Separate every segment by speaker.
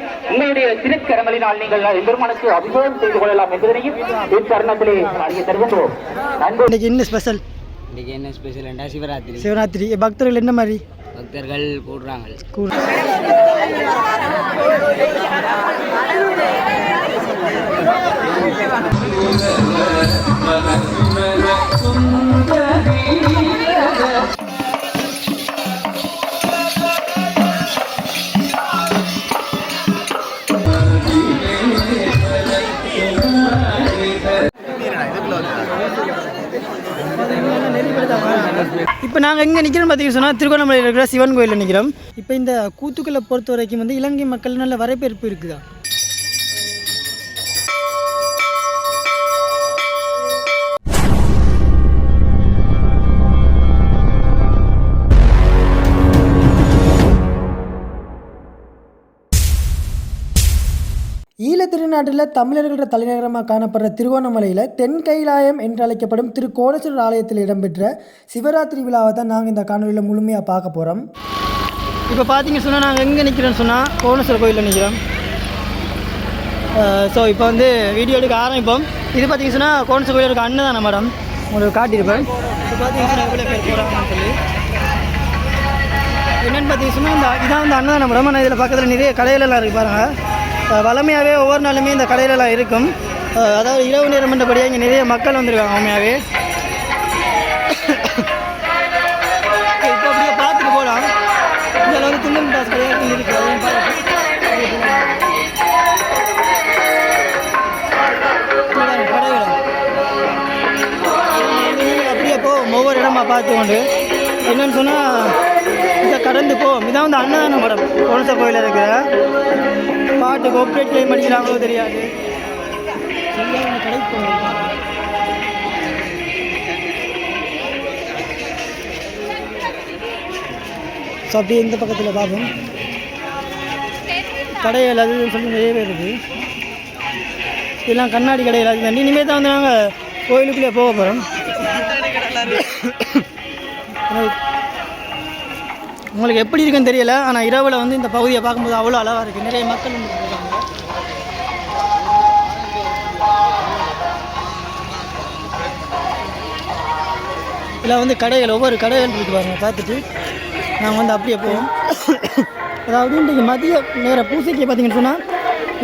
Speaker 1: பக்தர்களை உங்களுடைய திருக்கரங்களினால் நீங்கள் எம்பெருமானுக்கு அபிஷேகம் செய்து கொள்ளலாம் என்பதனையும் இத்தருணத்திலே அறிய தருகின்றோம். நன்றி
Speaker 2: இன்னைக்கு என்ன ஸ்பெஷல்
Speaker 3: இன்றைக்கி என்ன ஸ்பெஷல்ண்டா சிவராத்திரி.
Speaker 2: சிவராத்திரி. பக்தர்கள் என்ன மாதிரி?
Speaker 3: பக்தர்கள் கூடுறாங்க.
Speaker 2: கூ- இப்போ நாங்கள் எங்கே நிற்கிறோம் பார்த்தீங்கன்னு சொன்னால் திருவண்ணாமலையில் இருக்கிற சிவன் கோயிலில் நிற்கிறோம் இப்போ இந்த கூத்துக்களை பொறுத்த வரைக்கும் வந்து இலங்கை மக்கள் நல்ல வரவேற்பு இருக்குதா? தமிழ்நாட்டில் திருநாட்டில் தமிழர்கள தலைநகரமாக காணப்படுற திருவோணமலையில் தென் கைலாயம் என்று அழைக்கப்படும் திரு கோடேஸ்வரர் ஆலயத்தில் இடம்பெற்ற சிவராத்திரி விழாவை தான் நாங்கள் இந்த காணொலியில் முழுமையாக பார்க்க போகிறோம் இப்போ பார்த்தீங்க சொன்னால் நாங்கள் எங்கே நிற்கிறோன்னு சொன்னால் கோணேஸ்வரர் கோயிலில் நிற்கிறோம் ஸோ இப்போ வந்து வீடியோ எடுக்க ஆரம்பிப்போம். இது பார்த்தீங்க சொன்னால் கோணேஸ்வரர் கோயில் இருக்க அண்ணன் தானே மேடம். உங்களுக்கு காட்டியிருப்பேன். இப்போ பார்த்தீங்கன்னா எவ்வளோ பேர் போகிறாங்கன்னு சொல்லி. என்னென்னு பார்த்தீங்கன்னா சொன்னால் இந்த இதான் வந்து அன்னதானம் மேடம். ஆனால் இதில் பக்கத்தில் நிறைய கடையிலலாம் இருக்குது பாருங்கள் வளமையாகவே ஒவ்வொரு நாளுமே இந்த கடையிலலாம் இருக்கும். அதாவது இரவு நேரம் என்றபடியாக இங்கே நிறைய மக்கள் வந்திருக்காங்க உண்மையாகவே இப்போ அப்படியே பார்த்துட்டு போகலாம் இதில் வந்து துண்டல் டாஸ் கிடையாது இருக்குது அப்படியே ஒவ்வொரு இடமா பார்த்து கொண்டு என்னன்னு சொன்னால் இதை கடந்து போ இதான் வந்து அன்னதான படம். கோணச கோயிலில் இருக்கிற பாட்டு கோப்ரேட் டைம் அடிக்கிறாங்களோ தெரியாது. ஸோ அப்படியே இந்த பக்கத்தில் பார்ப்போம். கடைகள் அது சொல்லி நிறைய பேர் இருக்குது இதெல்லாம் கண்ணாடி கடைகள் அது தான் இனிமேல் தான் வந்து நாங்கள் கோயிலுக்குள்ளே போக போகிறோம் உங்களுக்கு எப்படி இருக்குன்னு தெரியல ஆனால் இரவில் வந்து இந்த பகுதியை பார்க்கும்போது அவ்வளோ அழகாக இருக்குது நிறைய மக்கள் வந்து இருக்காங்க. இதில் வந்து கடைகள் ஒவ்வொரு கடைகள் இருக்கு பாருங்கள் பார்த்துட்டு. நாங்கள் வந்து அப்படியே போவோம். அதாவது இன்றைக்கு மதிய நேர பூசைக்கு பார்த்தீங்கன்னு சொன்னால்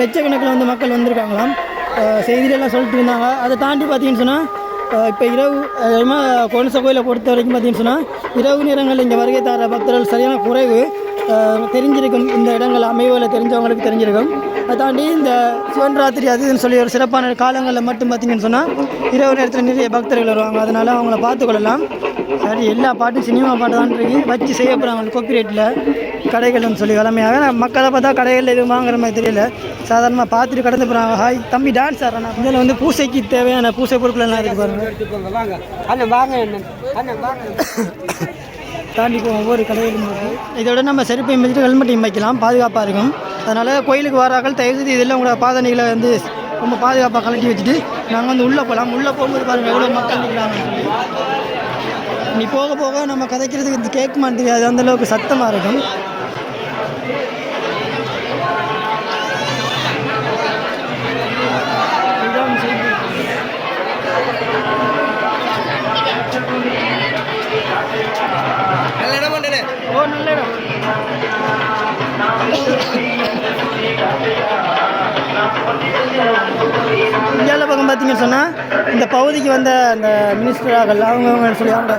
Speaker 2: லட்சக்கணக்கில் வந்து மக்கள் வந்திருக்காங்களாம். செய்தியிலலாம் சொல்லிட்டு இருந்தாங்க. அதை தாண்டி பார்த்தீங்கன்னு சொன்னால் இப்போ இரவு அதிகமாக கோணச கோயிலை பொறுத்த வரைக்கும் பார்த்தீங்கன்னு சொன்னால் இரவு நேரங்களில் இங்கே வருகை தர பக்தர்கள் சரியான குறைவு தெரிஞ்சிருக்கும். இந்த இடங்கள் அமைவில் தெரிஞ்சவங்களுக்கு தெரிஞ்சிருக்கும். அதை தாண்டி இந்த சிவன் ராத்திரி அதுன்னு சொல்லி ஒரு சிறப்பான காலங்களில் மட்டும் பார்த்தீங்கன்னு சொன்னால் இரவு நேரத்தில் நிறைய பக்தர்கள் வருவாங்க. அதனால் அவங்கள பார்த்துக்கொள்ளலாம். சரி எல்லா பாட்டும் சினிமா பாட்டு தான் இருக்கு வச்சு செய்ய போகிறாங்க காப்பிரைட்டில் கடைகள்னு சொல்லி வளமையாக. மக்களை பார்த்தா கடைகளில் எதுவும் வாங்குற மாதிரி தெரியல. சாதாரணமாக பார்த்துட்டு கடந்து போகிறாங்க ஹாய் தம்பி டான்ஸ் ஆடுறேன். இதில் வந்து பூசைக்கு தேவையான பூசை பொருட்கள்லாம் இருக்கு பாருங்க. தாண்டி போவோம் ஒவ்வொரு கடையிலும் இதோட நம்ம செருப்பையும் வச்சுட்டு ஹெல்மெட்டையும் வைக்கலாம். பாதுகாப்பாக இருக்கும். அதனால் கோயிலுக்கு வராக்கள் தயவுசெய்து இதெல்லாம் உங்களோட பாதனைகளை வந்து ரொம்ப பாதுகாப்பாக கலட்டி வச்சுட்டு நாங்கள் வந்து உள்ளே போகலாம். உள்ளே போகும்போது பாருங்கள் எவ்வளோ மக்கள் நிற்கிறாங்க நீ போக போக நம்ம கதைக்கிறதுக்கு இது கேட்குமான்னு தெரியாது. அந்த அளவுக்கு சத்தமாக இருக்கும். செய்தி.
Speaker 3: நல்ல இடம்
Speaker 2: ஓ நல்ல இடம். இந்தியாவில் பக்கம் பார்த்தீங்கன்னு சொன்னால் இந்த பகுதிக்கு வந்த அந்த மினிஸ்டராக அவங்க சொல்லி அவங்க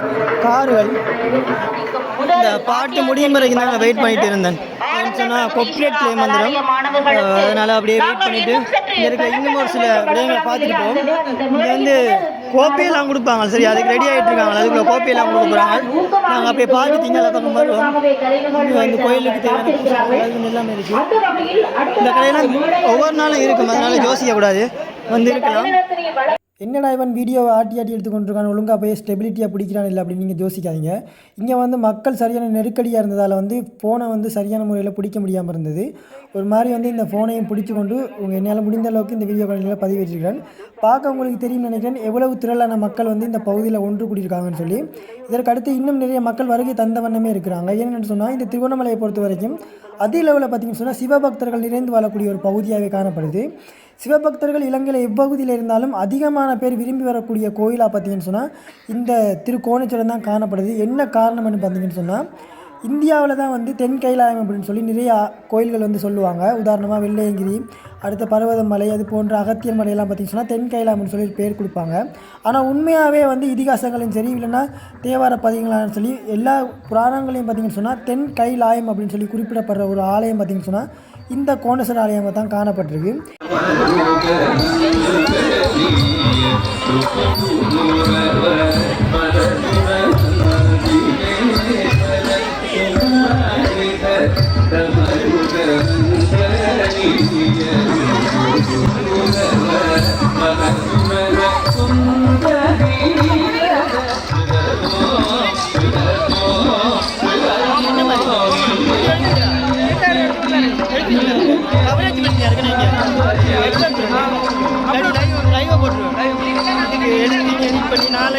Speaker 2: கார்கள். இந்த பாட்டு முடியும் வரைக்கும் தான் வெயிட் பண்ணிட்டு இருந்தேன். சொன்னால் கொப்ரேட் கிளைம் வந்துடும். அதனால் அப்படியே வெயிட் பண்ணிவிட்டு இங்கே இருக்கிற இன்னும் ஒரு சில விடயங்களை பார்த்துட்டு போவோம். இங்கே வந்து கோப்பையெல்லாம் கொடுப்பாங்க. சரி அதுக்கு ரெடி ஆகிட்டு இருக்காங்க அதுக்குள்ள கோப்பையெல்லாம் கொடுக்க போகிறாங்க நாங்கள் அப்படியே பார்த்து திங்கள பக்கம் வருவோம் வந்து கோயிலுக்கு தேவையான எல்லாமே இருக்குது இந்த கடையெல்லாம் ஒவ்வொரு நாளும் இருக்கும். அதனால யோசிக்கக்கூடாது வந்திருக்கலாம்.
Speaker 4: என்னடா இவன் வீடியோவை ஆட்டி ஆட்டி எடுத்துக்கொண்டிருக்கான்? ஒழுங்காக போய் ஸ்டெபிலிட்டியாக பிடிக்கிறான் இல்லை அப்படின்னு நீங்கள் யோசிக்காதீங்க. இங்கே வந்து மக்கள் சரியான நெருக்கடியாக இருந்ததால் வந்து ஃபோனை வந்து சரியான முறையில் பிடிக்க முடியாமல் இருந்தது. ஒரு மாதிரி வந்து இந்த ஃபோனையும் பிடிச்சி கொண்டு உங்கள் என்னால் முடிந்த அளவுக்கு இந்த வீடியோ காலில் பதிவேற்றிருக்கிறேன். பார்க்க உங்களுக்கு தெரியும் நினைக்கிறேன் எவ்வளவு திரளான மக்கள் வந்து இந்த பகுதியில் ஒன்று கூடியிருக்காங்கன்னு சொல்லி. இதற்கு அடுத்து இன்னும் நிறைய மக்கள் வருகை தந்த வண்ணமே இருக்கிறாங்க. ஏன்னு சொன்னால் இந்த திருவண்ணாமலையை பொறுத்த வரைக்கும் அதே லெவலில் பார்த்தீங்கன்னு சொன்னால் சிவபக்தர்கள் நிறைந்து வாழக்கூடிய ஒரு பகுதியாகவே காணப்படுது. சிவபக்தர்கள் இலங்கையில் எவ்வகுதியில் இருந்தாலும் அதிகமான பேர் விரும்பி வரக்கூடிய கோயிலாக பார்த்தீங்கன்னு சொன்னால் இந்த திருக்கோணேஸ்வரம் தான் காணப்படுது. என்ன காரணம்னு பார்த்தீங்கன்னு சொன்னால் இந்தியாவில் தான் வந்து தென் கைலாயம் அப்படின்னு சொல்லி நிறையா கோயில்கள் வந்து சொல்லுவாங்க. உதாரணமாக வெள்ளையங்கிரி அடுத்த பர்வதமலை அது போன்ற அகத்தியர் மலையெல்லாம் பார்த்தீங்கன்னு சொன்னால் தென் கைலாயம்னு சொல்லி பேர் கொடுப்பாங்க. ஆனால் உண்மையாகவே வந்து இதிகாசங்களையும் சரி இல்லைன்னா தேவார பதிகங்களான்னு சொல்லி எல்லா புராணங்களையும் பார்த்தீங்கன்னு சொன்னால் தென் கைலாயம் அப்படின்னு சொல்லி குறிப்பிடப்படுற ஒரு ஆலயம் பார்த்தீங்கன்னு சொன்னால் இந்த கோணேஸ்வர ஆலயமாக தான் காணப்பட்டிருக்கு. நாளைக்கு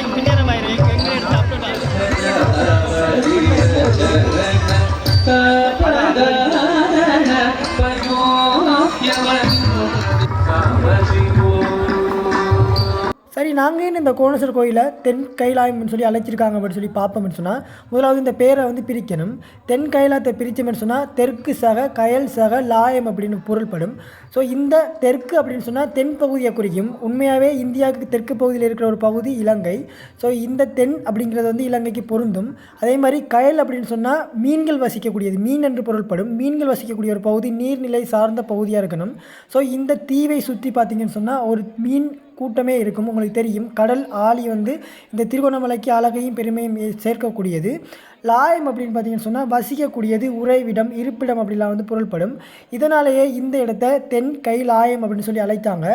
Speaker 4: Thank you. சரி நாங்கள் ஏன் இந்த கோணேஸ்வரர் கோயிலை தென் கைலாயம்னு சொல்லி அழைச்சிருக்காங்க அப்படின்னு சொல்லி பார்ப்போம்னு சொன்னால் முதலாவது இந்த பேரை வந்து பிரிக்கணும். தென் கைலாயத்தை பிரித்தோம்னு சொன்னால் தெற்கு சக கயல் சக லாயம் அப்படின்னு பொருள்படும். ஸோ இந்த தெற்கு அப்படின்னு சொன்னால் தென் பகுதியை குறிக்கும். உண்மையாகவே இந்தியாவுக்கு தெற்கு பகுதியில் இருக்கிற ஒரு பகுதி இலங்கை. ஸோ இந்த தென் அப்படிங்கிறது வந்து இலங்கைக்கு பொருந்தும். அதே மாதிரி கயல் அப்படின்னு சொன்னால் மீன்கள் வசிக்கக்கூடியது மீன் என்று பொருள்படும். மீன்கள் வசிக்கக்கூடிய ஒரு பகுதி நீர்நிலை சார்ந்த பகுதியாக இருக்கணும். ஸோ இந்த தீவை சுற்றி பார்த்தீங்கன்னு சொன்னால் ஒரு மீன் கூட்டமே இருக்கும். உங்களுக்கு தெரியும். கடல் ஆழி வந்து இந்த திருகோணமலைக்கு அழகையும் பெருமையும் சேர்க்கக்கூடியது. லாயம் அப்படின்னு பார்த்தீங்கன்னு சொன்னால் வசிக்கக்கூடியது உறைவிடம் இருப்பிடம் அப்படிலாம் வந்து பொருள்படும். இதனாலேயே இந்த இடத்த தென் கைலாயம் அப்படின்னு சொல்லி அழைத்தாங்க.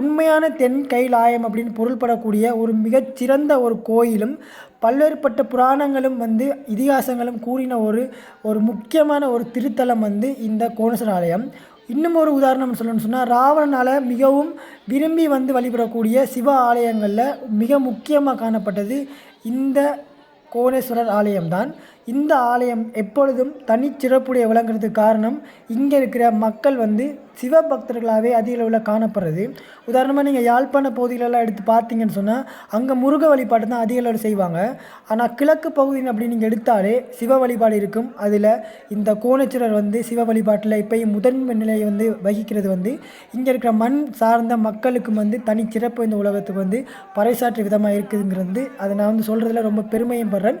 Speaker 4: உண்மையான தென் கை லாயம் அப்படின்னு பொருள்படக்கூடிய ஒரு மிகச்சிறந்த ஒரு கோயிலும் பல்வேறுபட்ட புராணங்களும் வந்து இதிகாசங்களும் கூறின ஒரு ஒரு முக்கியமான ஒரு திருத்தலம் வந்து இந்த கோணேஸ்வர ஆலயம். இன்னும் ஒரு உதாரணம் சொல்லணும்னு சொன்னால் ராவணனால் மிகவும் விரும்பி வந்து வழிபடக்கூடிய சிவ ஆலயங்களில் மிக முக்கியமாக காணப்பட்டது இந்த கோணேஸ்வரர் ஆலயம்தான். இந்த ஆலயம் எப்பொழுதும் தனிச்சிறப்புடைய விளங்குறதுக்கு காரணம் இங்கே இருக்கிற மக்கள் வந்து சிவபக்தர்களாகவே அதிக அளவில் காணப்படுறது. உதாரணமாக நீங்கள் யாழ்ப்பாண பகுதிகளெல்லாம் எடுத்து பார்த்தீங்கன்னு சொன்னால் அங்கே முருக வழிபாடு தான் அதிக அளவில் செய்வாங்க. ஆனால் கிழக்கு பகுதி அப்படி நீங்கள் எடுத்தாலே சிவ வழிபாடு இருக்கும். அதில் இந்த கோணேஸ்வரர் வந்து சிவ வழிபாட்டில் இப்போயும் முதன்மை நிலையை வந்து வகிக்கிறது வந்து இங்கே இருக்கிற மண் சார்ந்த மக்களுக்கும் வந்து தனிச்சிறப்பு இந்த உலகத்துக்கு வந்து பறைசாற்று விதமாக இருக்குதுங்கிறது அதை நான் வந்து சொல்கிறதுல ரொம்ப பெருமையும் படுறேன்.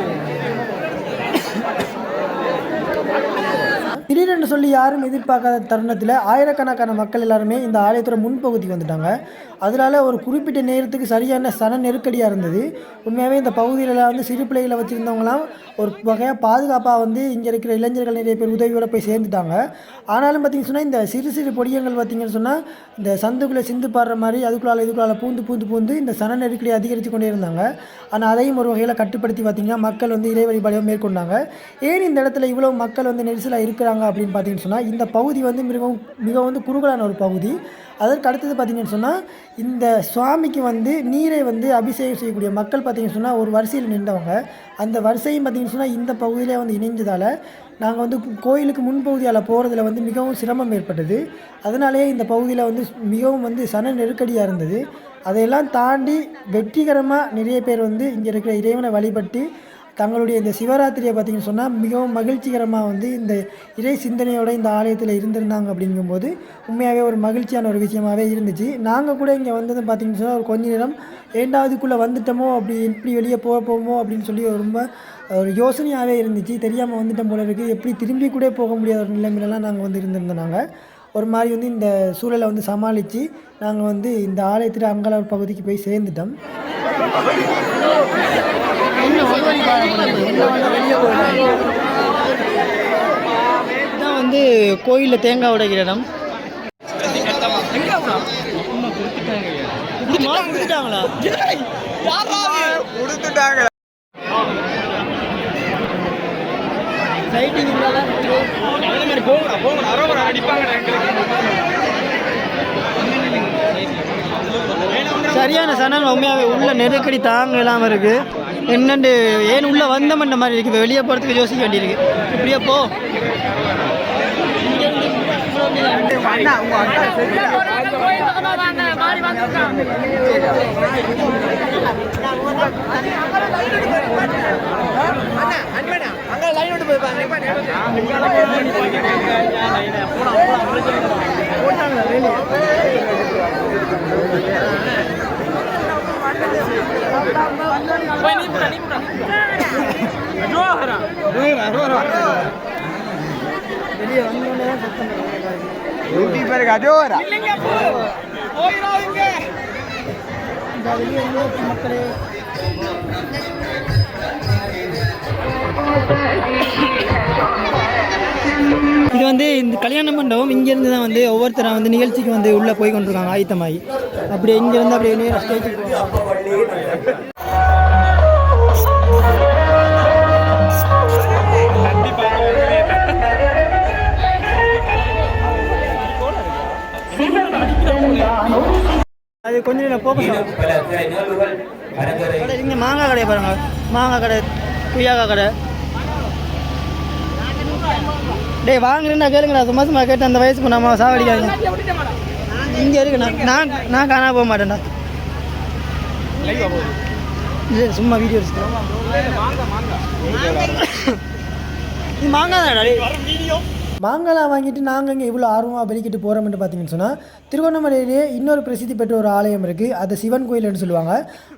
Speaker 4: திடீரென்று சொல்லி யாரும் எதிர்பார்க்காத தருணத்தில் ஆயிரக்கணக்கான மக்கள் எல்லாருமே இந்த ஆலயத்தோட முன்பகுதிக்கு வந்துட்டாங்க. அதனால் ஒரு குறிப்பிட்ட நேரத்துக்கு சரியான சன நெருக்கடியாக இருந்தது. உண்மையாகவே இந்த பகுதியிலலாம் வந்து சிறு பிள்ளைகளை வச்சுருந்தவங்களாம் ஒரு வகையாக பாதுகாப்பாக வந்து இங்கே இருக்கிற இளைஞர்கள் நிறைய பேர் உதவியோடு போய் சேர்ந்துட்டாங்க. ஆனாலும் பார்த்தீங்கன்னு சொன்னால் இந்த சிறு சிறு பொடியங்கள் பார்த்தீங்கன்னு சொன்னால் இந்த சந்துக்குள்ளே சிந்து பாடுற மாதிரி அதுக்குள்ளால இதுக்குள்ளால் பூந்து பூந்து பூந்து இந்த சன நெருக்கடி அதிகரித்து கொண்டே இருந்தாங்க. ஆனால் அதையும் ஒரு வகையில் கட்டுப்படுத்தி பார்த்தீங்கன்னா மக்கள் வந்து இறை வழிபாடையும் மேற்கொண்டாங்க. ஏன் இந்த இடத்துல இவ்வளோ மக்கள் வந்து நெரிசலாக இருக்கிறாங்க அப்படின்னு பார்த்தீங்கன்னு சொன்னால் இந்த பகுதி வந்து மிகவும் மிக வந்து குறுகலான ஒரு பகுதி. அதற்கு அடுத்தது பார்த்தீங்கன்னு சொன்னால் இந்த சுவாமிக்கு வந்து நீரை வந்து அபிஷேகம் செய்யக்கூடிய மக்கள் பார்த்தீங்கன்னு சொன்னால் ஒரு வரிசையில் நின்றவங்க. அந்த வரிசையும் பார்த்தீங்கன்னு சொன்னால் இந்த பகுதியிலே வந்து இணைஞ்சதால் நாங்கள் வந்து கோயிலுக்கு முன்பகுதியால் போகிறதுல வந்து மிகவும் சிரமம் ஏற்பட்டது. அதனாலேயே இந்த பகுதியில் வந்து மிகவும் வந்து சன நெருக்கடியாக இருந்தது. அதையெல்லாம் தாண்டி வெற்றிகரமாக நிறைய பேர் வந்து இங்கே இருக்கிற இறைவனை வழிபட்டு
Speaker 2: தங்களுடைய இந்த சிவராத்திரியை பார்த்தீங்கன்னு சொன்னால் மிகவும் மகிழ்ச்சிகரமாக வந்து இந்த இறை சிந்தனையோட இந்த ஆலயத்தில் இருந்திருந்தாங்க அப்படிங்கும்போது உண்மையாகவே ஒரு மகிழ்ச்சியான ஒரு விஷயமாகவே இருந்துச்சு. நாங்கள் கூட இங்கே வந்தது பார்த்திங்கன்னு சொன்னால் ஒரு கொஞ்ச நேரம் ஏண்டாவதுக்குள்ளே வந்துட்டோமோ அப்படி எப்படி வெளியே போக போமோ அப்படின்னு சொல்லி ரொம்ப ஒரு யோசனையாகவே இருந்துச்சு. தெரியாமல் வந்துட்டோம் போல இருக்குது எப்படி திரும்பி கூட போக முடியாத ஒரு நிலைமையிலலாம் நாங்கள் வந்து இருந்திருந்தோம் நாங்கள் ஒரு மாதிரி வந்து இந்த சூழலை வந்து சமாளித்து நாங்கள் வந்து இந்த ஆலயத்தில் அங்காளூர் பகுதிக்கு போய் சேர்ந்துட்டோம். இதான் வந்து கோயிலில் தேங்காய் உடைக்கிற இடம். கொடுத்துட்டாங்களா? லைட்டிங் சரியான சனல் உண்மையாகவே உள்ள நெருக்கடி தாங்க இல்லாமல் இருக்கு. என்னண்டு ஏன் உள்ள வந்தமன்ற மாதிரி இருக்கு இப்போ வெளியே போகிறதுக்கு யோசிக்க வேண்டியிருக்கு இப்படியே போ வெளியே இந்த வெளியே வந்து மக்களே இது வந்து இந்த கல்யாண மண்டபம் இங்கேருந்து தான் வந்து ஒவ்வொருத்தரும் வந்து நிகழ்ச்சிக்கு வந்து உள்ளே போய் கொண்டிருக்காங்க ஆயத்தமாகி அப்படி இங்கேருந்து அப்படியே நேராக ஸ்டேஜுக்கு அது கொஞ்சம் நேரம் போக இங்கே மாங்காய் கடையை பாருங்க. மாங்காய் கடை குய்யாக்காய் கடை. டேய் வாங்குறேன்னா கேளுங்கடா. சும்மா சும்மா கேட்டு அந்த வயசுக்கு நம்ம சாவடிக்காதீங்க இங்கே இருக்கு நான் நான் காணாம போக மாட்டேன்டா. இல்லை சும்மா வீடியோ இது மாங்காய் தான்டா மாங்காய் வாங்கிட்டு நாங்கள் இங்கே இவ்வளோ ஆர்வமாக வெளிக்கிட்டு போகிறோம்னு பார்த்தீங்கன்னு சொன்னால் திருவண்ணாமலையிலேயே இன்னொரு பிரசித்தி பெற்ற ஒரு ஆலயம் இருக்குது அது சிவன் கோயில்னு சொல்லுவாங்க.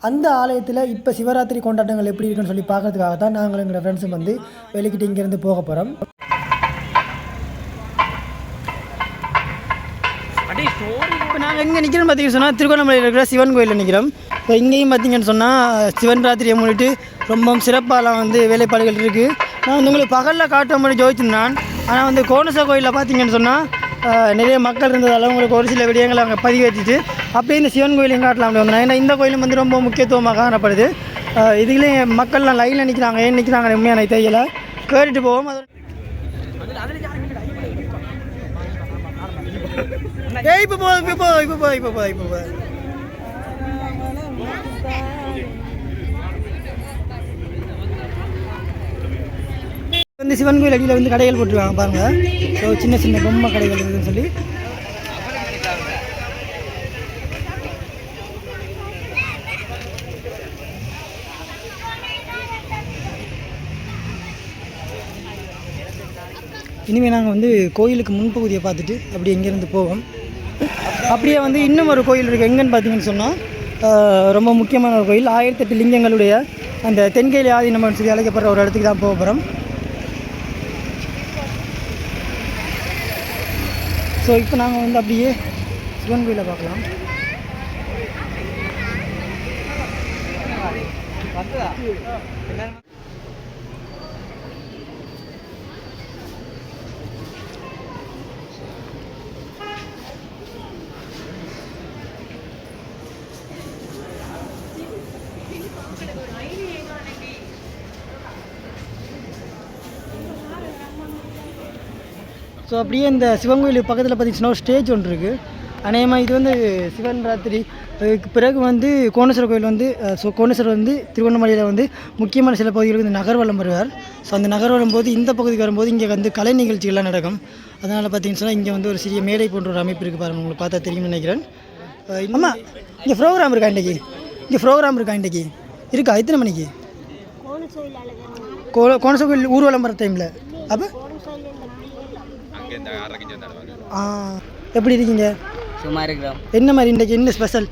Speaker 2: அந்த ஆலயத்தில் இப்போ சிவராத்திரி கொண்டாட்டங்கள் எப்படி இருக்குன்னு சொல்லி பார்க்கறதுக்காக தான் நாங்களும் எங்களோட ஃப்ரெண்ட்ஸும் வந்து வெளிக்கிட்டு இங்கேருந்து போக போகிறோம் இங்கே நிற்கிறோம் பார்த்தீங்கன்னு சொன்னால் திருவண்ணாமலையில் இருக்கிற சிவன் கோயிலில் நிற்கிறோம் இப்போ இங்கேயும் பார்த்தீங்கன்னு சொன்னால் சிவன் ராத்திரியை முன்னிட்டு ரொம்பவும் சிறப்பாலாம் வந்து வேலைப்பாடுகள் இருக்குது நான் வந்து உங்களுக்கு பகலில் காட்ட மாதிரி ஜோதிச்சிருந்தான் ஆனால் வந்து கோணச கோயிலில் பார்த்தீங்கன்னு சொன்னால் நிறைய மக்கள் இருந்ததால் உங்களுக்கு ஒரு சில விடயங்களை அங்கே பதிவேற்றிட்டு அப்படியே இந்த சிவன் கோயிலையும் காட்டலாம் அப்படி வந்தோம். ஏன்னா இந்த கோயிலும் வந்து ரொம்ப முக்கியத்துவமாக காணப்படுது. இதுலேயும் மக்கள்லாம் லைனில் நிற்கிறாங்க ஏன் நிற்கிறாங்க உண்மையாக எனக்கு தெரியல. கேட்டுட்டு போவோம். அது ஏய் இப்போ போ இப்போ போ இப்போ போ இப்போ போ இப்போ போ. வந்து சிவன் கோயில் அடியில் வந்து கடைகள் போட்டுருக்காங்க பாருங்க. ஸோ சின்ன சின்ன பொம்மை கடைகள் இருக்குதுன்னு சொல்லி. இனிமேல் நாங்கள் வந்து கோயிலுக்கு முன்பகுதியை பார்த்துட்டு அப்படியே இங்கேருந்து போவோம். அப்படியே வந்து இன்னும் ஒரு கோயில் இருக்குது எங்கன்னு பார்த்தீங்கன்னு சொன்னால் ரொம்ப முக்கியமான ஒரு கோயில். ஆயிரத்தெட்டு லிங்கங்களுடைய அந்த தென்கையில ஆதீனம்னு சொல்லி அழைக்கப்படுற ஒரு இடத்துக்கு தான் போக போகிறோம் ஸோ இப்போ நாங்கள் வந்து அப்படியே சிவன் கோயிலை பார்க்கலாம். ஸோ அப்படியே இந்த சிவன் கோயிலுக்கு பக்கத்தில் பார்த்தீங்கன்னா ஒரு ஸ்டேஜ் ஒன்று இருக்குது அநேகமாக இது வந்து சிவன் ராத்திரி. அதுக்கு பிறகு வந்து கோணேஸ்வரர் கோயில் வந்து ஸோ கோணேஸ்வரர் வந்து திருவண்ணாமலையில் வந்து முக்கியமான சில பகுதிகளுக்கு இந்த நகர்வலம் வருவார். ஸோ அந்த நகர்வலம் போது இந்த பகுதிக்கு வரும்போது இங்கே வந்து கலை நிகழ்ச்சிகள்லாம் நடக்கும். அதனால் பார்த்தீங்கன்னு சொன்னால் இங்கே வந்து ஒரு சிறிய மேடை போன்ற ஒரு அமைப்பு இருக்குது பாருங்கள் உங்களுக்கு பார்த்தா தெரியும்னு நினைக்கிறேன். ஆமாம் இங்கே ப்ரோக்ராம் இருக்கா இன்றைக்கி இங்கே ப்ரோக்ராம் இருக்கா இன்றைக்கி இருக்கா? எத்தனை மணிக்கு?
Speaker 4: கோ கோணச கோயில் ஊர்வலம் வர டைமில் அப்போ? ஆ எப்படி இருக்கீங்க?
Speaker 3: சும்மா இருக்கிறோம்.
Speaker 4: என்ன மாதிரி இன்றைக்கு என்ன ஸ்பெஷல்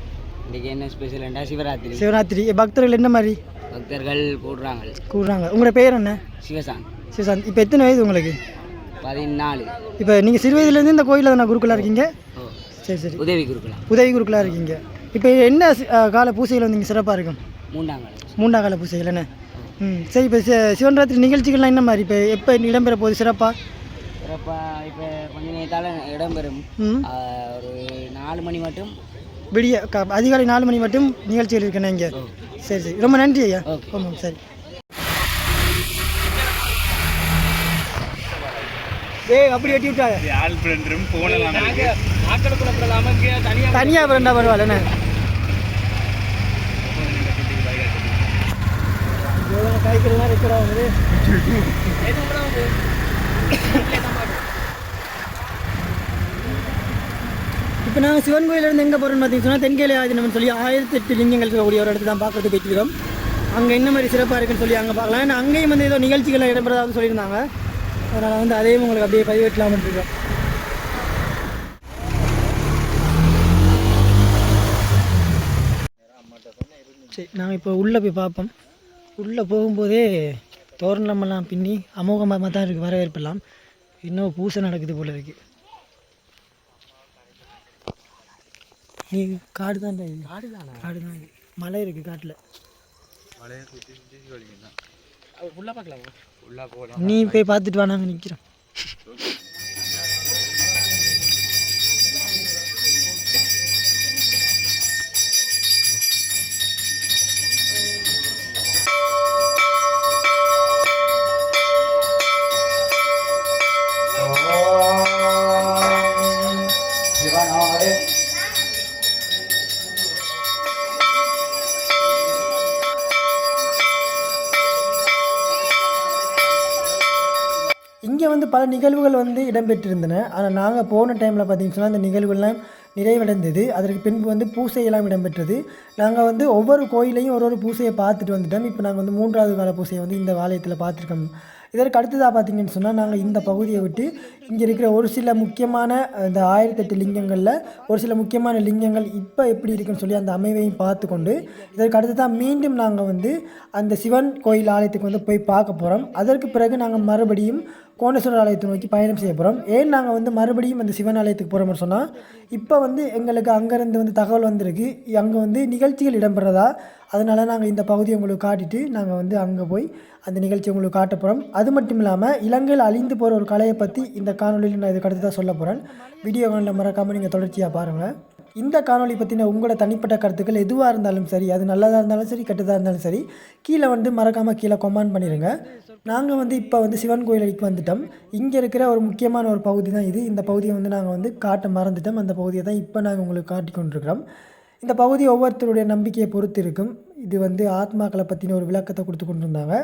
Speaker 3: இன்றைக்கி என்ன ஸ்பெஷல்ண்டா சிவராத்திரி.
Speaker 4: சிவராத்திரி. பக்தர்கள் என்ன மாதிரி?
Speaker 3: பக்தர்கள் கூடுறாங்க.
Speaker 4: கூடுறாங்க. உங்களோட பேர் என்ன?
Speaker 3: சிவசான்
Speaker 4: சிவசாந்த் இப்போ எத்தனை வயது உங்களுக்கு?
Speaker 3: பதினாலு.
Speaker 4: இப்போ நீங்கள் சிறு வயதுலேருந்து இந்த கோயிலில் தானே குருக்களாக இருக்கீங்க? சரி சரி.
Speaker 3: உதவி குருக்கலாம்
Speaker 4: உதவி குருக்களாக இருக்கீங்க. இப்போ என்ன கால பூசைகள் வந்து இங்கே சிறப்பாக இருக்கும்?
Speaker 3: மூன்றாம் காலம்
Speaker 4: மூன்றாம் கால பூசைகள் என்ன? ம் சரி இப்போ சி- சிவன் ராத்திரி நிகழ்ச்சிகள்லாம் என்ன மாதிரி? இப்போ எப்போ இடம்பெற போகுது? சிறப்பாக
Speaker 3: சிறப்பாக இப்போ கொஞ்ச நேரத்தால் இடம்பெறும் ஒரு நாலு மணி மட்டும்
Speaker 4: விடிய அதிகாலை நாலு மணி மட்டும் நிகழ்ச்சிகள் இருக்கணும் இங்கே. சரி சரி. ரொம்ப நன்றி ஐயா.
Speaker 3: ஓகே.
Speaker 4: ஆமாம் சரி. ஏய் அப்படி வெட்டி விட்டாங்க தனியாக பிறண்டா பரவாயில்ல என்ன? காய்கறிலாம் இருக்கிறாங்க இப்போ நாங்கள் சிவன் கோயிலேருந்து எங்கே போகிறோம்னு பார்த்தீங்கன்னா சொன்னால் தென்கேலி ஆதினம்னு சொல்லி ஆயிரத்தி எட்டு லிங்கங்கள் இருக்கக்கூடிய ஒரு இடத்துல தான் பார்க்கறது வச்சிருக்கோம் அங்கே என்ன மாதிரி சிறப்பாக இருக்குன்னு சொல்லி அங்கே பார்க்கலாம். ஏன்னா அங்கேயும் வந்து ஏதோ நிகழ்ச்சிகள் இடம்பெறதாக சொல்லியிருந்தாங்க. அதனால் வந்து அதையும் உங்களுக்கு அப்படியே பதிவேற்றலாம்னு இருக்கோம். சரி நாங்கள் இப்போ உள்ளே போய் பார்ப்போம். உள்ளே போகும்போதே தோரணமெல்லாம் பின்னி அமோகமாக தான் இருக்குது வரவேற்பெல்லாம். இன்னும் பூசை நடக்குது போல இருக்குது நீ காடு தான் காடு தானே காடு தான். மலை இருக்குது காட்டில். நீ போய் பார்த்துட்டு வா நாங்கள் நிற்கிறோம் வந்து பல நிகழ்வுகள் வந்து இடம்பெற்றிருந்தன. ஆனால் நாங்கள் போன டைமில் பார்த்தீங்கன்னு சொன்னால் அந்த நிகழ்வுகள்லாம் நிறைவடைந்தது. அதற்கு பின்பு வந்து பூசையெல்லாம் இடம்பெற்றது. நாங்கள் வந்து ஒவ்வொரு கோயிலையும் ஒரு ஒரு பூசையை பார்த்துட்டு வந்துட்டோம். இப்போ நாங்கள் வந்து மூன்றாவது கால பூசையை வந்து இந்த ஆலயத்தில் பார்த்துருக்கோம். இதற்கு அடுத்ததாக பார்த்தீங்கன்னு சொன்னால் நாங்கள் இந்த பகுதியை விட்டு இங்கே இருக்கிற ஒரு சில முக்கியமான இந்த ஆயிரத்தெட்டு லிங்கங்களில் ஒரு சில முக்கியமான லிங்கங்கள் இப்போ எப்படி இருக்குன்னு சொல்லி அந்த அமைவையும் பார்த்து கொண்டு இதற்கு அடுத்ததாக மீண்டும் நாங்கள் வந்து அந்த சிவன் கோயில் ஆலயத்துக்கு வந்து போய் பார்க்க போகிறோம் அதற்கு பிறகு நாங்கள் மறுபடியும் கோணேஸ்வரர் ஆலயத்தை நோக்கி பயணம் செய்ய போகிறோம் ஏன் நாங்கள் வந்து மறுபடியும் அந்த சிவன் ஆலயத்துக்கு போகிறோம்னு சொன்னால் இப்போ வந்து எங்களுக்கு அங்கேருந்து வந்து தகவல் வந்திருக்கு. அங்கே வந்து நிகழ்ச்சிகள் இடம்பெறதா? அதனால் நாங்கள் இந்த பகுதியை உங்களுக்கு காட்டிட்டு நாங்கள் வந்து அங்கே போய் அந்த நிகழ்ச்சி உங்களுக்கு காட்ட போகிறோம் அது மட்டும் இல்லாமல் இலங்கையில் அழிந்து போகிற ஒரு கலையை பற்றி இந்த காணொலியில் நான் இதுக்கு அடுத்து தான் சொல்ல போகிறேன் வீடியோ காலில் மறக்காமல் நீங்கள் தொடர்ச்சியாக பாருங்கள் இந்த காணொளி பற்றின உங்களோட தனிப்பட்ட கருத்துக்கள் எதுவாக இருந்தாலும் சரி அது நல்லதாக இருந்தாலும் சரி கெட்டதாக இருந்தாலும் சரி கீழே வந்து மறக்காமல் கீழே கொமெண்ட் பண்ணிடுங்க நாங்கள் வந்து இப்போ வந்து சிவன் கோயில் அடிக்கு வந்துட்டோம். இங்கே இருக்கிற ஒரு முக்கியமான ஒரு பகுதி தான் இது. இந்த பகுதியை வந்து நாங்கள் வந்து காட்ட மறந்துட்டோம். அந்த பகுதியை தான் இப்போ நாங்கள் உங்களுக்கு காட்டி கொண்டிருக்கிறோம். இந்த பகுதி ஒவ்வொருத்தருடைய நம்பிக்கையை பொறுத்து இருக்கும். இது வந்து ஆத்மாக்களை பற்றின ஒரு விளக்கத்தை கொடுத்து கொண்டு இருந்தாங்க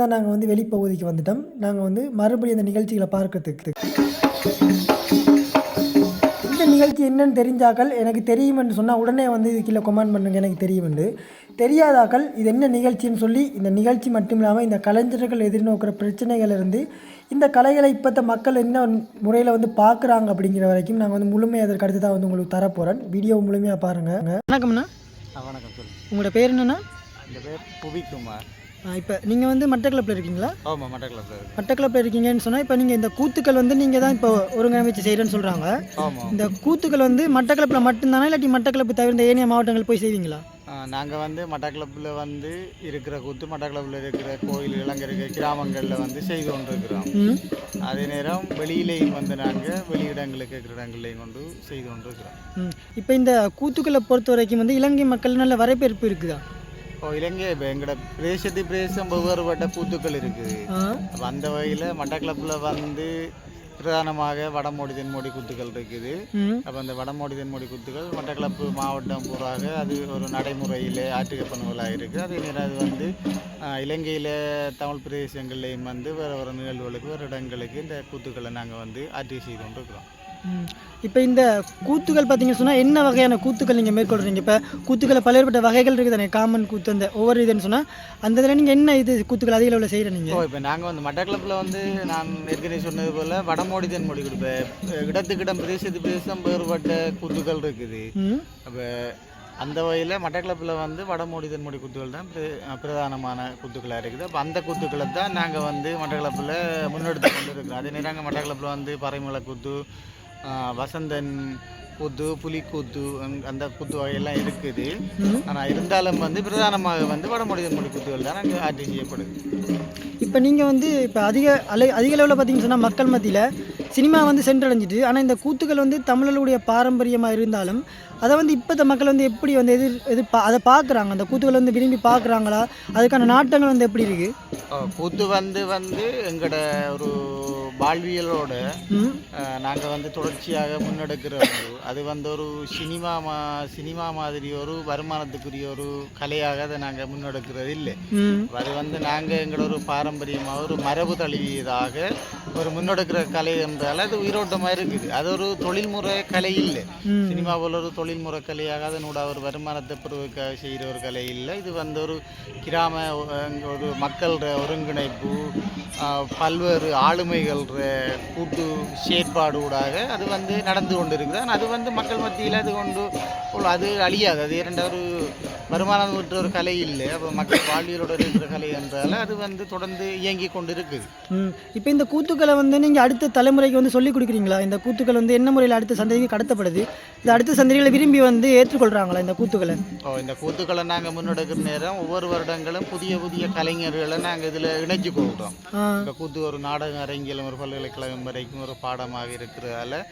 Speaker 4: தான் நாங்கள் வந்து வெளிப்பகுதிக்கு வந்துட்டோம். நாங்கள் வந்து மறுபடியும் இந்த நிகழ்ச்சிகளை பார்க்கறதுக்கு. நிகழ்ச்சி என்னன்னு தெரிஞ்சாக்கள் எனக்கு தெரியுமென்று சொன்னால் உடனே வந்து இது கீழே கொமெண்ட் பண்ணுங்க எனக்கு தெரியுமென்று தெரியாதாக்கள் இது என்ன நிகழ்ச்சின்னு சொல்லி இந்த நிகழ்ச்சி மட்டும் இல்லாமல் இந்த கலைஞர்கள் எதிர்நோக்கிற பிரச்சனைகள் இருந்து இந்த கலைகளை இப்போத்த மக்கள் என்ன முறையில் வந்து பார்க்குறாங்க அப்படிங்கிற வரைக்கும் நாங்கள் வந்து முழுமையாக அதற்கு அடுத்து தான் வந்து உங்களுக்கு தரப்போகிறேன் வீடியோ முழுமையாக பாருங்கள் வணக்கம்ண்ணா.
Speaker 3: வணக்கம் சொல்லு
Speaker 4: உங்களோட பேர் என்னண்ணா?
Speaker 3: இந்த பேர் புவிக்குமார்.
Speaker 4: இப்போ நீங்கள் வந்து மட்டக்களப்பில் இருக்கீங்களா?
Speaker 3: ஆமாம் மட்டக்கிழப்பு
Speaker 4: மட்டக்களப்பில் இருக்கீங்கன்னு சொன்னால் இப்போ நீங்கள் இந்த கூத்துக்கள் வந்து நீங்கள் தான் இப்போ ஒருங்கிணைச்சு செய்கிறேன்னு சொல்கிறாங்க இந்த கூத்துக்கள் வந்து மட்டக்களப்பில் மட்டும்தானா இல்லாட்டி மட்டக்களப்பு தவிர்த்த ஏனைய மாவட்டங்கள் போய் செய்வீங்களா?
Speaker 5: நாங்கள் வந்து மட்டக்களப்பில் வந்து இருக்கிற கூத்து மட்டக்களப்பில் இருக்கிற கோயில்கள் அங்கே இருக்கிற கிராமங்களில் வந்து செய்து கொண்டிருக்கிறோம். அதே நேரம் வெளியிலையும் வந்து நாங்கள் வெளியிடங்களுக்கு இருக்கிற இடங்களையும் கொண்டு செய்து கொண்டிருக்கிறோம்.
Speaker 4: இப்போ இந்த கூத்துக்களை பொறுத்த வரைக்கும் வந்து இலங்கை மக்கள் நல்ல வரவேற்பு இருக்குதா?
Speaker 5: இலங்கை இப்போ எங்களோட பிரதேசத்து பிரதேசம் வெவ்வேறுபட்ட கூத்துக்கள் இருக்குது. அப்போ அந்த வகையில் மட்டக்களப்பில் வந்து பிரதானமாக வடமோடி தென்மோடி கூத்துக்கள் இருக்குது. அப்போ அந்த வடமோடி தென்மோடி கூத்துக்கள் மட்டக்களப்பு மாவட்டம் பூராக அது ஒரு நடைமுறையில் ஆற்றுக்கப்பண்ணுகளாக இருக்குது. அதே நேரம் அது வந்து இலங்கையில் தமிழ் பிரதேசங்கள்லையும் வந்து வேறு வேறு நிகழ்வுகளுக்கு வேறு இடங்களுக்கு இந்த கூத்துக்களை நாங்கள் வந்து ஆட்சி செய்து கொண்டிருக்கிறோம்.
Speaker 2: இப்போ இந்த கூத்துகள் பார்த்தீங்கன்னு சொன்னால் என்ன வகையான கூத்துக்கள் நீங்கள் மேற்கொள்கிறீங்க இப்போ கூத்துக்களை பல்வேறுபட்ட வகைகள் இருக்குது. தானே காமன் கூத்து அந்த ஒவ்வொரு இதுன்னு சொன்னால் அந்த இதில் நீங்கள் என்ன இது கூத்துக்கள் அதிக அளவில் செய்கிற நீங்கள்
Speaker 5: இப்போ நாங்கள் வந்து மட்டக்களப்பில் வந்து நான் ஏற்கனவே சொன்னது போல் வடமோடி தென்மொழி கொடுப்பேன் இடத்துக்கு இடம் பிரதேசத்து பிரதேசம் வேறுபட்ட கூத்துக்கள் இருக்குது. அப்போ அந்த வகையில் மட்டக்களப்பில் வந்து வடமோடி தென்மொழி குத்துக்கள் தான் பிர- பிரதானமான குத்துக்களாக இருக்குது. அப்போ அந்த குத்துக்களை தான் நாங்கள் வந்து மட்டக்களப்பில் முன்னெடுத்து கொண்டு இருக்கிறோம் அதே நேரம் மட்டக்களப்பில் வந்து பறைமலை கூத்து வசந்தன் கூத்து புலிக்கூத்து அந்த- அந்த கூத்து வகையெல்லாம் இருக்குது. ஆனால் இருந்தாலும் வந்து பிரதானமாக வந்து வடமொழி தென்மொழி குத்துக்கள் தான் அங்கே ஆட்சி செய்யப்படுது.
Speaker 2: இப்போ நீங்கள் வந்து இப்போ அதிக அலை அதிக அளவில் பார்த்தீங்கன்னு சொன்னால் மக்கள் மத்தியில் சினிமா வந்து சென்றடைஞ்சிட்டு ஆனால் இந்த கூத்துக்கள் வந்து தமிழர்களுடைய பாரம்பரியமாக இருந்தாலும் அதை வந்து இப்போத்த மக்கள் வந்து எப்படி வந்து எதிர் எதிர் அதை பார்க்குறாங்க அந்த கூத்துக்களை வந்து விரும்பி பார்க்குறாங்களா அதுக்கான நாட்டங்கள் வந்து எப்படி இருக்குது
Speaker 5: கூத்து வந்து வந்து எங்களோட ஒரு வாழ்வியலோட நாங்கள் வந்து தொடர்ச்சியாக முன்னெடுக்கிற அது வந்து ஒரு சினிமா மா சினிமா மாதிரி ஒரு வருமானத்துக்குரிய ஒரு கலையாக அதை நாங்கள் முன்னெடுக்கிறது இல்லை. அது வந்து நாங்கள் எங்களோட ஒரு பாரம்பரியமாக ஒரு மரபு தழுவியதாக ஒரு முன்னெடுக்கிற கலை என்றால் அது உயிரோட்டமாக இருக்குது. அது ஒரு தொழில்முறை கலை இல்லை. சினிமா போல ஒரு தொழில்முறை கலையாக அதனோட ஒரு வருமானத்தை பெறுவதற்காக செய்கிற ஒரு கலை இல்லை. இது வந்து ஒரு கிராம ஒரு மக்களோட ஒருங்கிணைப்பு பல்வேறு ஆளுமைகள கூட்டு செயற்பாடு ஊடாக அது வந்து நடந்து கொண்டு இருக்குது ஆனால் அது வந்து மக்கள் மத்தியில் அது கொண்டு அது அழியாது. அது இரண்டாவது வருமானம் விட்ட ஒரு கலை இல்லை. அப்போ மக்கள் வாழ்வியலோட இருக்கிற கலை என்றால் அது வந்து தொடர்ந்து இயங்கி கொண்டு இருக்குது
Speaker 2: இப்போ இந்த கூத்துக்களை வந்து நீங்கள் அடுத்த தலைமுறைக்கு வந்து சொல்லிக் கொடுக்குறீங்களா? இந்த கூத்துக்கள் வந்து என்ன முறையில் அடுத்த சந்ததிக்கு கடத்தப்படுது? இந்த அடுத்த சந்ததிகளை விரும்பி வந்து ஏற்றுக்கொள்கிறாங்களா இந்த கூத்துக்களை?
Speaker 5: ஓ இந்த கூத்துக்களை நாங்கள் முன்னெடுக்கிற நேரம் ஒவ்வொரு வருடங்களும் புதிய புதிய கலைஞர்களை நாங்கள் இதில் இணைச்சு கொள்கிறோம். இந்த கூத்து ஒரு நாடக அரங்கியலும் ஒரு பல்கலைக்கழகம் வரைக்கும் ஒரு பாடமாக இருக்கிறதால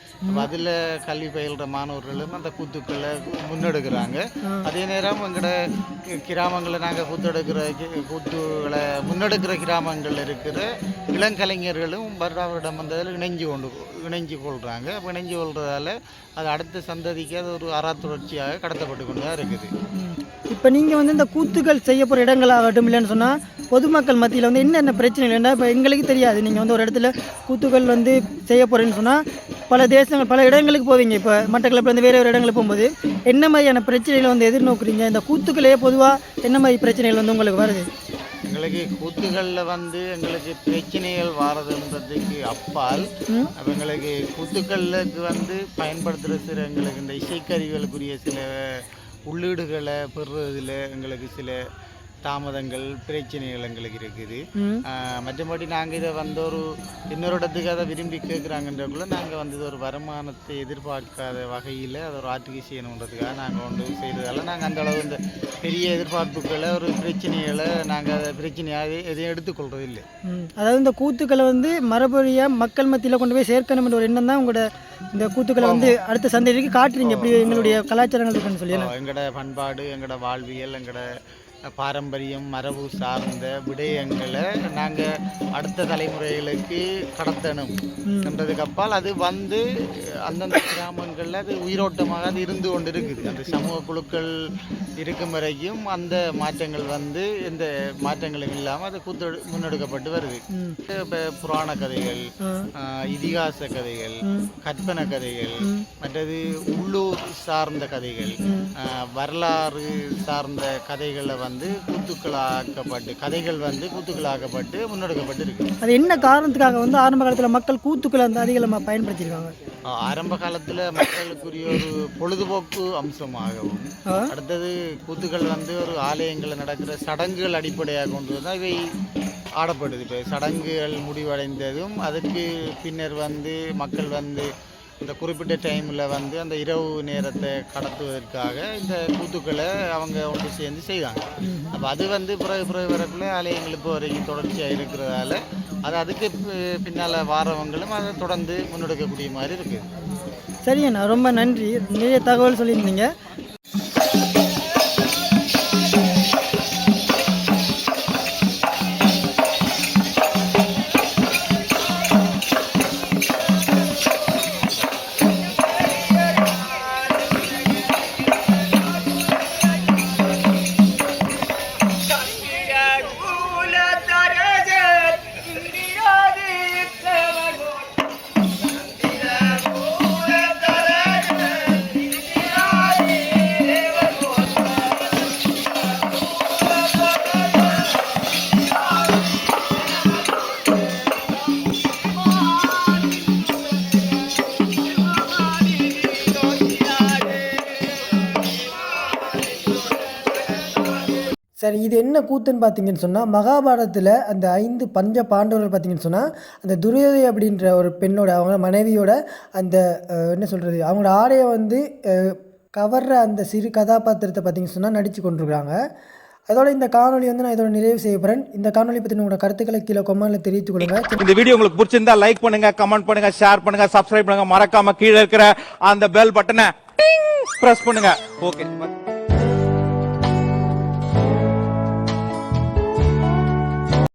Speaker 5: அதில் கல்வி பயில்ற மாணவர்களும் அந்த கூத்துக்களை முன்னெடுக்கிறாங்க. அதே நேரம் எங்களோட கிராமங்களில் நாங்கள் கூத்தெடுக்கிற கி- கூத்துகளை முன்னெடுக்கிற கிராமங்களில் இருக்கிற இளங்கலைஞர்களும் வருடா வருடம் வந்ததில் இணைஞ்சு கொண்டு இணைஞ்சு கொள்கிறாங்க அப்போ இணைஞ்சு கொள்றதால அது அடுத்த சந்ததிக்கு அது ஒரு அறாத்துணர்ச்சியாக கடத்தப்பட்டு கொண்டு தான் இருக்குது.
Speaker 2: இப்போ நீங்கள் வந்து இந்த கூத்துக்கள் செய்ய போகிற இடங்களாகட்டும் இல்லைன்னு சொன்னால் பொதுமக்கள் மத்தியில் வந்து என்னென்ன பிரச்சனைகள்? இல்லைன்னா இப்போ எங்களுக்கு தெரியாது. நீங்கள் வந்து ஒரு இடத்துல கூத்துக்கள் வந்து செய்ய போகிறேன்னு சொன்னால் பல தேசங்கள் பல இடங்களுக்கு போவீங்க இப்போ. மட்டக்களப்புலேருந்து வேறு வேறு இடங்களுக்கு போகும்போது என்ன மாதிரியான பிரச்சனைகளை வந்து எதிர்நோக்குறீங்க? இந்த கூத்துக்களே பொதுவாக என்ன மாதிரி பிரச்சனைகள் வந்து உங்களுக்கு வருது?
Speaker 5: எங்களுக்கு கூத்துகளில் வந்து எங்களுக்கு பிரச்சனைகள் வாரதுன்றதுக்கு அப்பால் எங்களுக்கு கூத்துக்களுக்கு வந்து பயன்படுத்துகிற சில எங்களுக்கு இந்த இசைக்கருவிகளுக்குரிய சில உள்ளீடுகளை பெறுறதுல எங்களுக்கு சில தாமதங்கள் பிரச்சனைகள் எங்களுக்கு இருக்குது மற்றபடி நாங்கள் இதை வந்து ஒரு இன்னொரு இடத்துக்கு அதை விரும்பி கேட்குறாங்கன்றக்குள்ள நாங்கள் வந்து இது ஒரு வருமானத்தை எதிர்பார்க்காத வகையில் அதை ஒரு ஆற்றுக்கு செய்யணுன்றதுக்காக நாங்கள் ஒன்று செய்கிறதால நாங்கள் அந்த அளவு இந்த பெரிய எதிர்பார்ப்புகளை ஒரு பிரச்சனைகளை நாங்கள் அதை பிரச்சனையாக எதையும் எடுத்துக்கொள்றது இல்லை.
Speaker 2: அதாவது இந்த கூத்துக்களை வந்து மரபொழியாக மக்கள் மத்தியில் கொண்டு போய் சேர்க்கணும்ன்ற ஒரு எண்ணம் தான் உங்களோட இந்த கூத்துக்களை வந்து அடுத்த சந்ததிக்கு காட்டுறீங்க. எப்படி எங்களுடைய கலாச்சாரங்கள் இருக்குன்னு சொல்லி
Speaker 5: எங்களோட பண்பாடு எங்களோட வாழ்வியல் எங்களோட பாரம்பரியம் மரபு சார்ந்த விடயங்களை நாங்கள் அடுத்த தலைமுறைகளுக்கு கடத்தணும் என்றதுக்கு அப்பால் அது வந்து அந்தந்த கிராமங்களில் அது உயிரோட்டமாக அது இருந்து கொண்டு இருக்குது அந்த சமூக குழுக்கள் இருக்கும் வரைக்கும் அந்த மாற்றங்கள் வந்து எந்த மாற்றங்களும் இல்லாமல் அது கூத்து முன்னெடுக்கப்பட்டு வருது. இப்போ புராண கதைகள் இதிகாச கதைகள். கற்பனை கதைகள் மற்றது உள்ளூர் சார்ந்த கதைகள் வரலாறு சார்ந்த கதைகளை வந்து கூத்துக்களாக்கப்பட்டு கதைகள் வந்து கூத்துக்களாக்கப்பட்டு முன்னெடுக்கப்பட்டு இருக்கு.
Speaker 2: அது என்ன காரணத்துக்காக வந்து ஆரம்ப காலத்தில் மக்கள் கூத்துக்களை வந்து அதிகமாக பயன்படுத்தியிருக்காங்க
Speaker 5: ஆரம்ப காலத்தில் மக்களுக்குரிய ஒரு பொழுதுபோக்கு அம்சமாகவும். அடுத்தது கூத்துக்கள் வந்து ஒரு ஆலயங்களில் நடக்கிற சடங்குகள் அடிப்படையாக கொண்டு தான் இவை ஆடப்படுது. இப்போ சடங்குகள் முடிவடைந்ததும் அதுக்கு பின்னர் வந்து மக்கள் வந்து இந்த குறிப்பிட்ட டைமில் வந்து அந்த இரவு நேரத்தை கடத்துவதற்காக இந்த கூத்துக்களை அவங்க ஒன்று சேர்ந்து செய்வாங்க அப்போ அது வந்து பிறகு பிறகு வரக்குள்ள ஆலயங்கள் இப்போ வரைக்கும் தொடர்ச்சியாக இருக்கிறதால அது அதுக்கு பி- வாரவங்களும் அதை தொடர்ந்து முன்னெடுக்கக்கூடிய மாதிரி இருக்குது
Speaker 2: சரிங்கண்ணா ரொம்ப நன்றி. நிறைய தகவல் சொல்லியிருந்தீங்க.
Speaker 4: சரி இது என்ன கூத்துன்னு பார்த்தீங்கன்னு சொன்னால் மகாபாரதத்தில் அந்த ஐந்து பஞ்ச பாண்டவர்கள் பார்த்தீங்கன்னு சொன்னால் அந்த துரியோதை அப்படின்ற ஒரு பெண்ணோட அவங்க மனைவியோட அந்த என்ன சொல்கிறது அவங்களோட ஆடையை வந்து கவர்ற அந்த சிறு கதாபாத்திரத்தை பார்த்தீங்கன்னு சொன்னால் நடித்து கொண்டிருக்காங்க அதோட இந்த காணொலி வந்து நான் இதோட நிறைவு செய்ய போகிறேன் இந்த காணொலி பற்றி உங்களோட கருத்துக்களை கீழே கொமெண்ட்ல தெரிவித்துக் கொள்ளுங்கள்
Speaker 6: இந்த வீடியோ உங்களுக்கு பிடிச்சிருந்தா லைக் பண்ணுங்க கமெண்ட் பண்ணுங்க ஷேர் பண்ணுங்க சப்ஸ்கிரைப் பண்ணுங்க. மறக்காம கீழே இருக்கிற அந்த பெல் பட்டனை பிரஸ் பண்ணுங்க. ஓகே